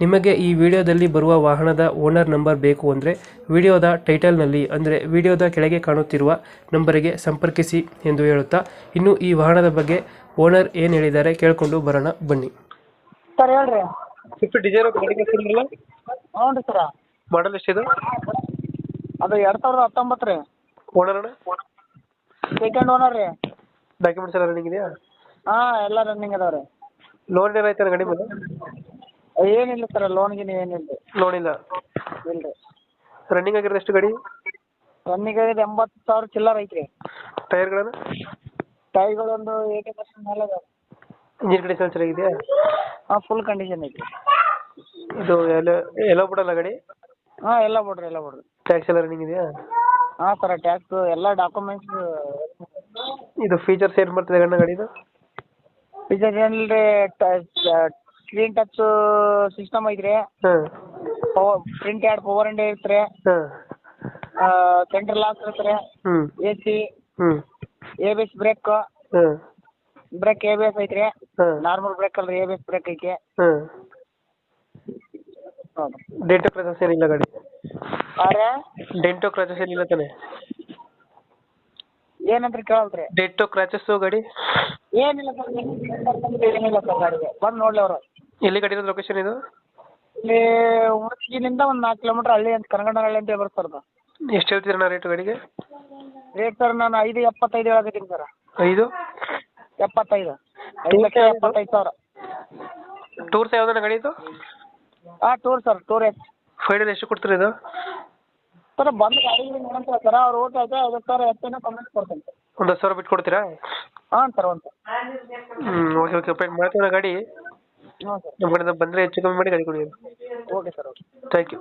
ನಿಮಗೆ ಈ ವಿಡಿಯೋದಲ್ಲಿ ಬರುವ ವಾಹನದ ಓನರ್ ನಂಬರ್ ಬೇಕು ಅಂದರೆ ವಿಡಿಯೋದ ಟೈಟಲ್ನಲ್ಲಿ ಅಂದರೆ ವಿಡಿಯೋದ ಕೆಳಗೆ ಕಾಣುತ್ತಿರುವ ನಂಬರಿಗೆ ಸಂಪರ್ಕಿಸಿ ಎಂದು ಹೇಳುತ್ತಾ ಇನ್ನು ಈ ವಾಹನದ ಬಗ್ಗೆ ಓನರ್ ಏನು ಹೇಳಿದ್ದಾರೆ ಕೇಳಿಕೊಂಡು ಬರೋಣ ಬನ್ನಿ. ಸರ್ ಹೇಳ್ರಿ. ಸ್ವಿಫ್ಟ್ ಡಿಸೈರ್ ಗಾಡಿ ಕಳಿಸಿದ್ರಲ್ಲ ಹ್ಞೂ ರೀ ಸರ. ಮಾಡಲ್ ಎಷ್ಟಿದೆ? ಅದು ಎರಡು ಸಾವಿರದ ಹತ್ತೊಂಬತ್ತು ರೀ. ಓನರ್ ಅಣ್ಣ? ಸೆಕೆಂಡ್ ಓನರ್ ರೀ. ಡಾಕ್ಯುಮೆಂಟ್ಸ್ ಎಲ್ಲ ರನ್ನಿಂಗ್ ಇದೆಯಾ? ಹಾಂ ಎಲ್ಲ ರನ್ನಿಂಗ್ ಅದಾವೆ ರೀ. ಲೋನ್ ಏನಾಯ್ತಾರೆ ಗಾಡಿ ಮೇಲೆ? ಏನಿಲ್ಲ ಸರ್ ಲೋನ್ ಗೀನ್ ಏನಿಲ್ಲ. ರೀ ಲೋನ್ ಇಲ್ಲ. ಇಲ್ಲ. ರೀ ರನ್ನಿಂಗ್ ಆಗಿರೋದು ಎಷ್ಟು ಗಾಡಿ? ರನ್ನಿಂಗ್ ಆಗಿರೋದು ಎಂಬತ್ತು ಸಾವಿರ ಚಿಲ್ಲರ್ ಐತಿ ರೀ ಟೈರ್ಗಳನ್ನು ಟೈರ್ಗಳೊಂದು ಏಯ್ಟಿ ಪರ್ಸೆಂಟ್ ಮೇಲೆ ಅದಾವೆ. ಇಂಜಿನ್ ಕಂಡೀಷನ್ ಚೆನ್ನಾಗಿದೆಯಾ? ಹಾಂ ಫುಲ್ ಕಂಡೀಷನ್ ಐತ್ರಿ. ಇದು ಎಲ್ಲ ಎಲ್ಲೋ ಬಿಡಲ್ಲ ಗಾಡಿ? ಹಾಂ ಎಲ್ಲ ಬಿಡ್ರಿ ಎಲ್ಲ ಬಿಡ್ರಿ. ಟ್ಯಾಕ್ಸ್ ಎಲ್ಲ ರನ್ನಿಂಗ್ ಇದೆಯಾ? ಹಾಂ ಸರ್ ಟ್ಯಾಕ್ಸ್ ಎಲ್ಲ ಡಾಕ್ಯುಮೆಂಟ್ಸ್ ಇದು ಫೀಚರ್ಸ್ ಏನು ಬರ್ತದೆ ಗಣ್ಣ ಗಾಡಿದು? ಫೀಚರ್ಸ್ ಏನಿಲ್ಲ ರೀ ಸ್ಕ್ರೀನ್ ಟಚ್ ಸಿಸ್ಟಮ್ ಐತ್ರಿ. ಹಾಂ. ಪ್ರಿಂಟ್ ಎರಡು ಪವರ್ ಅಂಡ್ ಇರ್ತ ರೀ ಹಾಂ ಸೆಂಟ್ರಲ್ ಲಾಕ್ ಇರತ್ರಿ ಹ್ಮ್. ಹ್ಞೂ ಎ ಸಿ ಹ್ಞೂ ಎ ಬಿ ಎಸ್ ಬ್ರೇಕ್ ಹಾಂ. ಬ್ರೇಕ್ ಎ ಬಿ ಎಸ್ ಐತ್ರಿ. ಹಾಂ. ನಾರ್ಮಲ್ ಬ್ರೇಕ್ ಅಲ್ರಿ ಎಬಿಎಸ್ ಬಿ ಎಸ್ ಬ್ರೇಕ್ ಐತಿ. ಹಾಂ. ಡೆಂಟೋ ಕ್ರಾಚಸ್ ಏನಿಲ್ಲ ಗಾಡಿ? ಆರೆ ಡೆಂಟೋ ಕ್ರಾಚಸ್ ಏನಿಲ್ಲ ತಾನೆ? ಏನಂತ್ರಿ ಕೇಳಲ್ರಿ ಡೆಂಟೋ ಕ್ರಾಚಸ್ ಗಾಡಿ? ಏನಿಲ್ಲ ಸರ್ ಏನಿಲ್ಲ ಸರ್ ಗಾಡಿಗೆ. ಬಂದು ನೋಡ್ಲಿ ಅವರು. ಎಲ್ಲಿ ಗಾಡಿ ಇರೋದು ಲೊಕೇಶನ್ ಇದು? ಇಲ್ಲಿ ಹುಣಸಗಿನಿಂದ ಒಂದು ನಾಲ್ಕು ಕಿಲೋಮೀಟರ್ ಹಳ್ಳಿ ಅಂತ ಕನಗಂಡ ಹಳ್ಳಿ ಅಂತ ಬರುತ್ತೆ ಸರ್ ಅದು. ಎಷ್ಟು ಹೇಳ್ತೀರಣ್ಣ ರೇಟ್ ಗಾಡಿಗೆ? ರೇಟ್ ಸರ್ ನಾನು ಐದು ಎಪ್ಪತ್ತೈದು ಹೇಳಕತ್ತೀನಿ ಸರ್. ಐದು? ಎಪ್ಪತ್ತೈದು. ಐದು ಲಕ್ಷ ಎಪ್ಪತ್ತೈದು ಸಾವಿರ. ಟೂರ್ಸ್ ಯಾವ್ದಣ್ಣ ಗಾಡಿ ಇದು? ಹಾಂ tour sir tour S final ಎಷ್ಟು ಕೊಡ್ತೀರಿ ಇದು? ಸರ್ ಬಂದು ಗಾಡಿ ನೋಡಂತ ಸರ್. ಅವ್ರು ಓಟ್ ಆಯ್ತು? ಐವತ್ತು ಸಾವಿರ ಎಷ್ಟೇನೋ ಕಮೆಂಟ್ ಕೊಡ್ತೀನಿ ಸರ್. ಒಂದು ಹತ್ತು ಸಾವಿರ ಬಿಟ್ಟು ಕೊಡ್ತೀರಾ? ಹಾಂ ಸರ್ ಒಂದು ಹ್ಞೂ ಓಕೆ ಓಕೆ ಪೇಂಟ್ ಮಾಡ್ತೀವಿ ಗಾಡಿ. ಹ್ಞೂ ಸರ್ ನಮ್ಮ ಕಡೆಯಿಂದ ಬಂದರೆ ಹೆಚ್ಚು ಕಮ್ಮಿ ಮಾಡಿ ಗಾಡಿ ಕೊಡಿ okay sir okay thank you